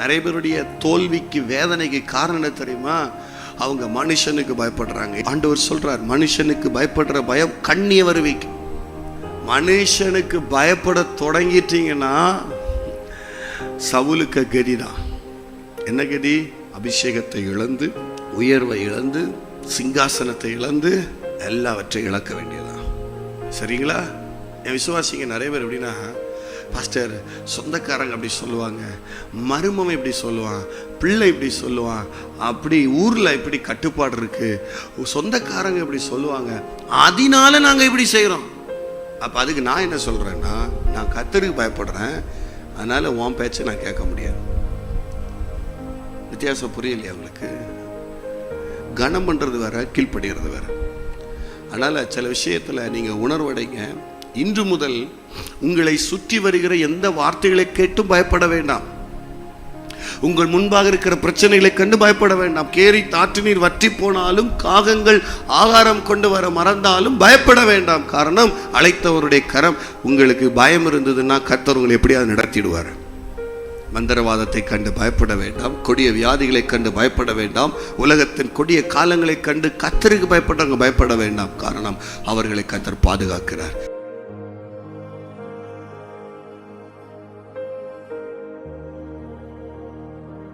நிறைய பேருடைய தோல்விக்கு வேதனைக்கு காரணம் என்ன தெரியுமா? அவங்க மனுஷனுக்கு பயப்படுறாங்க. ஆண்டவர் சொல்றார் மனுஷனுக்கு பயப்படுற பயம் கண்ணிய வருவிக்கு. மனுஷனுக்கு பயப்பட தொடங்கிட்டீங்கன்னா சவுலுக்கு கதி தான். என்ன கதி? அபிஷேகத்தை இழந்து உயர்வை இழந்து சிங்காசனத்தை இழந்து எல்லாவற்றையும் இழக்க வேண்டியதான் சரிங்களா? என் விசுவாசிங்க நிறைய பேர் எப்படின்னா பாஸ்டர் சொந்தக்காரங்க அப்படி சொல்லுவாங்க. மருமம் இப்படி சொல்லுவான். பிள்ளை இப்படி சொல்லுவான். அப்படி ஊரில் இப்படி கட்டுப்பாடு இருக்குது சொந்தக்காரங்க இப்படி சொல்லுவாங்க. அதனால நாங்கள் இப்படி செய்கிறோம் அப்போ அதுக்கு நான் என்ன சொல்கிறேன்னா நான் கத்தருக்கு பயப்படுறேன். அதனால் உன் பேச்சை நான் கேட்க முடியாது. வித்தியாசம் புரியலையா உங்களுக்கு? கனம் பண்ணுறது வேற கீழ்ப்படுகிறது வேற. அதனால் சில விஷயத்தில் நீங்கள் உணர்வடைங்க. இன்று முதல் உங்களை சுற்றி வருகிற எந்த வார்த்தைகளை கேட்டும் பயப்பட வேண்டாம். உங்கள் முன்பாக இருக்கிற பிரச்சனைகளை கண்டு பயப்பட வேண்டாம். கேரி தாற்று நீர் வற்றி போனாலும் காகங்கள் ஆகாரம் கொண்டு வர மறந்தாலும் பயப்பட வேண்டாம். காரணம் அழைத்தவருடைய கரம். உங்களுக்கு பயம் இருந்ததுன்னா கர்த்தர் உங்களை எப்படியாவது நடத்திடுவார். மந்திரவாதத்தை கண்டு பயப்பட வேண்டாம். கொடிய வியாதிகளை கண்டு பயப்பட வேண்டாம். உலகத்தின் கொடிய காலங்களை கண்டு கத்தருக்கு பயப்பட்டவங்க பயப்பட வேண்டாம். காரணம் அவர்களை கத்தர் பாதுகாக்கிறார்.